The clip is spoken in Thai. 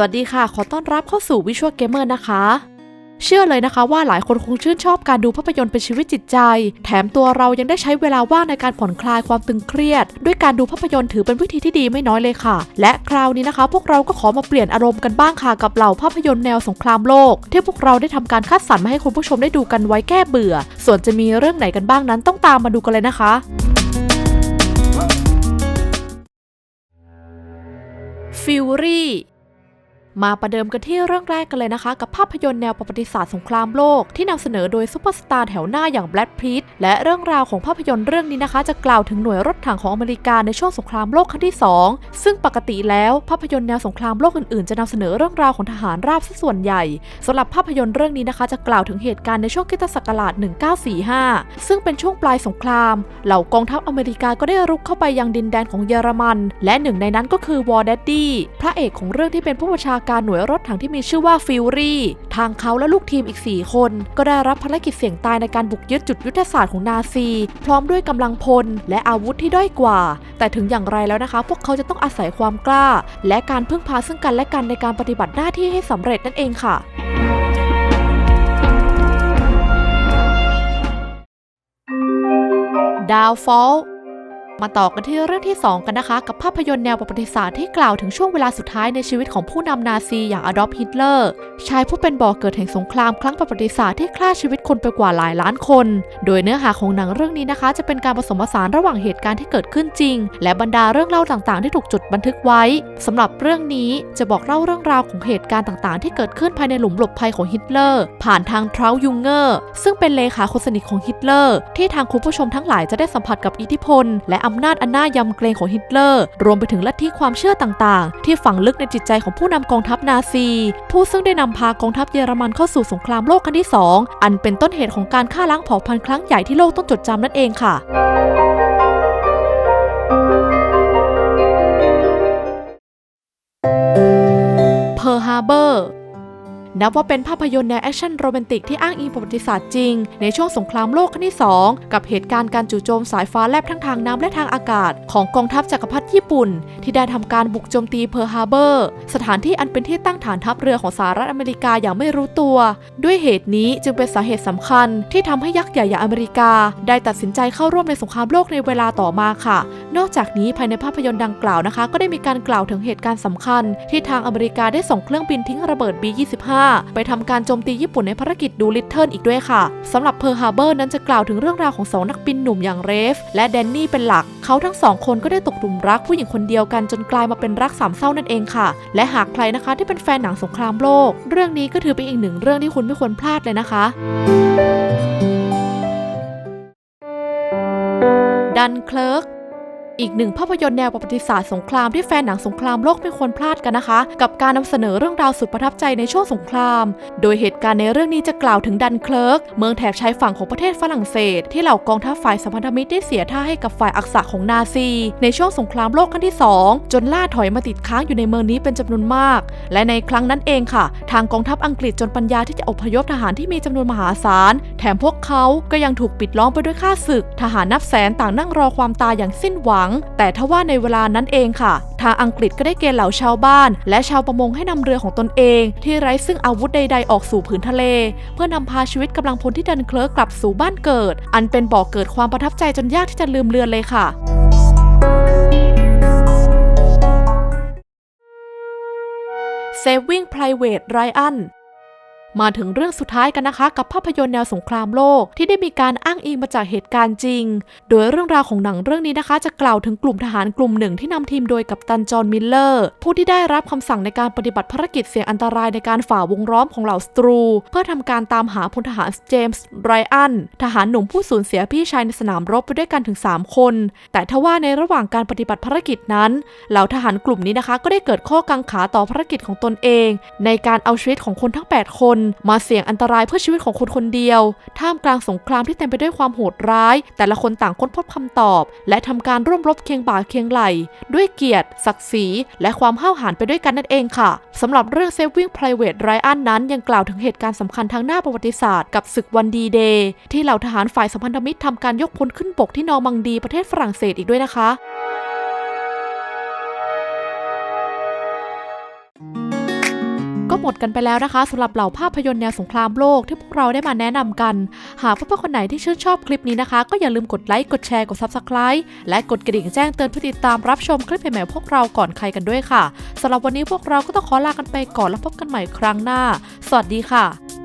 วัสดีค่ะ ขอต้อนรับเข้าสู่ Visual Gamer นะคะ เชื่อเลยนะคะว่าหลายคนคงชื่นชอบการดูภาพยนตร์เป็นชีวิตจิตใจ แถมตัวเรายังได้ใช้เวลาว่างในการผ่อนคลายความตึงเครียด ด้วยการดูภาพยนตร์ถือเป็นวิธีที่ดีไม่น้อยเลยค่ะ และคราวนี้นะคะ พวกเราก็ขอมาเปลี่ยนอารมณ์กันบ้างค่ะกับเหล่าภาพยนตร์แนวสงครามโลก ที่พวกเราได้ทำการคัดสรรมาให้คุณผู้ชมได้ดูกันไว้แก้เบื่อ ส่วนจะมีเรื่องไหนกันบ้างนั้นต้องตามมาดูกันเลยนะคะฟิวรี่ มาประเดิมกันที่เรื่องแรกกันเลยนะคะ กับภาพยนตร์แนวประวัติศาสตร์สงครามโลก ที่นำเสนอโดยซุปเปอร์สตาร์แถวหน้าอย่างแบล็ดพีทและเรื่องราวของภาพยนตร์เรื่องนี้นะคะ จะกล่าวถึงหน่วยรถถังของอเมริกาในช่วงสงครามโลกครั้งที่ 2 ซึ่งปกติแล้วภาพยนตร์แนวสงครามโลกอื่นๆ จะนำเสนอเรื่องราวของทหารราบซะส่วนใหญ่สำหรับภาพยนตร์เรื่องนี้นะคะ จะกล่าวถึงเหตุการณ์ในช่วงคริสตศักราช 1945 ซึ่งเป็นช่วงปลายสงคราม เหล่ากองทัพอเมริกาก็ได้รุกเข้าไปยังดินแดนของเยอรมัน และหนึ่งในนั้นก็คือวอร์เดดดี้พระเอกของเรื่องที่เป็นผู้บัญชาการหน่วยรถถังที่มีชื่อว่าฟิวรี่ทางเขาและลูกทีมอีก 4 คน ก็ได้รับภารกิจเสี่ยงตายในการบุกยึดจุดยุทธศาสตร์ของนาซี พร้อมด้วยกำลังพลและอาวุธที่ด้อยกว่า แต่ถึงอย่างไรแล้วนะคะ พวกเขาจะต้องอาศัยความกล้า และการพึ่งพาซึ่งกันและกันในการปฏิบัติหน้าที่ให้สำเร็จนั่นเองค่ะดาวฟอล มาต่อกันที่เรื่องที่ 2 กันนะคะ กับภาพยนตร์แนวประวัติศาสตร์ที่กล่าวถึงช่วงเวลาสุดท้ายในชีวิตของผู้นำนาซีอย่างอดอล์ฟฮิตเลอร์ชายผู้เป็นบ่อกเกิดแห่งสงครามครั้งประวัติศาสตร์ที่ฆ่าชีวิตคนไปกว่าหลายล้านคน โดยเนื้อหาของหนังเรื่องนี้นะคะ จะเป็นการผสมผสานระหว่างเหตุการณ์ที่เกิดขึ้นจริง และบรรดาเรื่องเล่าต่างๆ ที่ถูกจดบันทึกไว้สำหรับเรื่องนี้จะบอกเล่าเรื่องราวของเหตุการณ์ต่างๆ ที่เกิดขึ้นภายในหลุมหลบภัยของฮิตเลอร์ผ่านทางทราวยุงเกอร์ซึ่งเป็นเลขาคนสนิทของฮิตเลอร์ที่ทางคุณผู้ชมทั้งหลายจะได้สัมผัสกับอิทธิพลและอำนาจอันน่ายำเกรงของฮิตเลอร์ รวมไปถึงลัทธิความเชื่อต่างๆ ที่ฝังลึกในจิตใจของผู้นำกองทัพนาซี ผู้ซึ่งได้นำพากองทัพเยอรมันเข้าสู่สงครามโลกครั้งที่ 2 อันเป็นต้นเหตุของการฆ่าล้างเผ่าพันธุ์ครั้งใหญ่ที่โลกต้องจดจำนั่นเองค่ะเพอร์ฮาร์เบอร์ นับว่าเป็นภาพยนตร์แนวแอคชั่นโรแมนติกที่อ้างอิงประวัติศาสตร์จริง ในช่วงสงครามโลกครั้งที่ 2 กับเหตุการณ์การจู่โจมสายฟ้าแลบทั้งทางน้ำและทางอากาศ ของกองทัพจักรพรรดิ ญี่ปุ่น ที่ได้ทำการบุกโจมตีเพิร์ฮาร์เบอร์ สถานที่อันเป็นที่ตั้งฐานทัพเรือของสหรัฐอเมริกาอย่างไม่รู้ตัว ด้วยเหตุนี้จึงเป็นสาเหตุสำคัญ ที่ทำให้ยักษ์ใหญ่อย่างอเมริกา ได้ตัดสินใจเข้าร่วมในสงครามโลกในเวลาต่อมาค่ะ นอกจากนี้ภายในภาพยนตร์ดังกล่าวนะคะ ก็ได้มีการกล่าวถึงเหตุการณ์สำคัญ ที่ทางอเมริกาได้ส่งเครื่องบินทิ้งระเบิด B-25 ไปทำการโจมตีญี่ปุ่นในภารกิจดูลิทเทิลอีกด้วยค่ะสำหรับเพิร์ฮาร์เบอร์นั้นจะกล่าวถึงเรื่องราวของสองนักบินหนุ่มอย่างเรฟและแดนนี่เป็นหลัก เขาทั้งสองคนก็ได้ตกหลุมรักผู้หญิงคนเดียวกันจนกลายมาเป็นรักสามเศร้านั่นเองค่ะ และหากใครนะคะที่เป็นแฟนหนังสงครามโลก เรื่องนี้ก็ถือเป็นอีกหนึ่งเรื่องที่คุณไม่ควรพลาดเลยนะคะดันเคลิร์ก อีกหนึ่งภาพยนตร์แนวประวัติศาสตร์สงครามที่แฟนหนังสงครามโลกไม่ควรพลาดกันนะคะ กับการนำเสนอเรื่องราวสุดประทับใจในช่วงสงคราม โดยเหตุการณ์ในเรื่องนี้จะกล่าวถึงดันเคลิร์กเมืองแถบชายฝั่งของประเทศฝรั่งเศส ที่เหล่ากองทัพฝ่ายสัมพันธมิตรได้เสียท่าให้กับฝ่ายอักษะของนาซี ในช่วงสงครามโลกครั้งที่ 2 จนล่าถอยมาติดค้างอยู่ในเมืองนี้เป็นจำนวนมาก และในครั้งนั้นเองค่ะ ทางกองทัพอังกฤษจนปัญญาที่จะอพยพทหารที่มีจำนวนมหาศาล แถมพวกเขาก็ยังถูกปิดล้อมไปด้วยข้าศึก ทหารนับแสนต่างนั่งรอความตายอย่างสิ้นหวังแต่ทว่าในเวลานั้นเองค่ะ ทางอังกฤษก็ได้เกณฑ์เหล่าชาวบ้าน และชาวประมงให้นำเรือของตนเอง ที่ไร้ซึ่งอาวุธใด ๆ ออกสู่ผืนทะเล เพื่อนำพาชีวิตกำลังพลที่ดันเคลิร์กกลับสู่บ้านเกิด อันเป็นบ่อกเกิดความประทับใจจนยากที่จะลืมเลือนเลยค่ะ Saving Private Ryan มาถึงเรื่องสุดท้ายกันนะคะ กับภาพยนตร์แนวสงครามโลกที่ได้มีการอ้างอิงมาจากเหตุการณ์จริง โดยเรื่องราวของหนังเรื่องนี้นะคะ จะกล่าวถึงกลุ่มทหารกลุ่มหนึ่งที่นำทีมโดยกัปตันจอห์นมิลเลอร์ ผู้ที่ได้รับคำสั่งในการปฏิบัติภารกิจเสี่ยงอันตรายในการฝ่าวงล้อมของเหล่าสตรู เพื่อทำการตามหาพลทหารเจมส์ไรอันทหารหนุ่มผู้สูญเสียพี่ชายในสนามรบไปด้วยกันถึง 3 คน แต่ทว่าในระหว่างการปฏิบัติภารกิจนั้นเหล่าทหารกลุ่มนี้นะคะ ก็ได้เกิดข้อกังขาต่อภารกิจของตนเอง ในการเอาชีวิตของคนทั้ง 8 คนมาเสี่ยงอันตรายเพื่อชีวิตของคนคนเดียว ท่ามกลางสงครามที่เต็มไปด้วยความโหดร้าย แต่ละคนต่างค้นพบคำตอบ และทำการร่วมรบเคียงบ่าเคียงไหล ด้วยเกียรติ ศักดิ์ศรี และความห้าวหาญไปด้วยกันนั่นเองค่ะสำหรับเรื่อง Saving Private Ryan นั้นยังกล่าวถึงเหตุการณ์สำคัญทางหน้าประวัติศาสตร์กับศึกวันดีเดย์ที่เหล่าทหารฝ่ายสัมพันธมิตรทำการยกพลขึ้นปกที่นอร์มังดีประเทศฝรั่งเศสอีกด้วยนะคะ ก็หมดกันไปแล้วนะคะสำหรับเหล่าภาพยนตร์แนวสงครามโลกที่พวกเราได้มาแนะนำกัน หากเพื่อนๆคนไหนที่ชื่นชอบคลิปนี้นะคะ ก็อย่าลืมกดไลค์กดแชร์กด Subscribe และกดกระดิ่งแจ้งเตือนเพื่อติดตามรับชมคลิปใหม่ๆพวกเราก่อนใครกันด้วยค่ะสำหรับวันนี้พวกเราก็ต้องขอลากันไปก่อนแล้วพบกันใหม่ครั้งหน้า สวัสดีค่ะ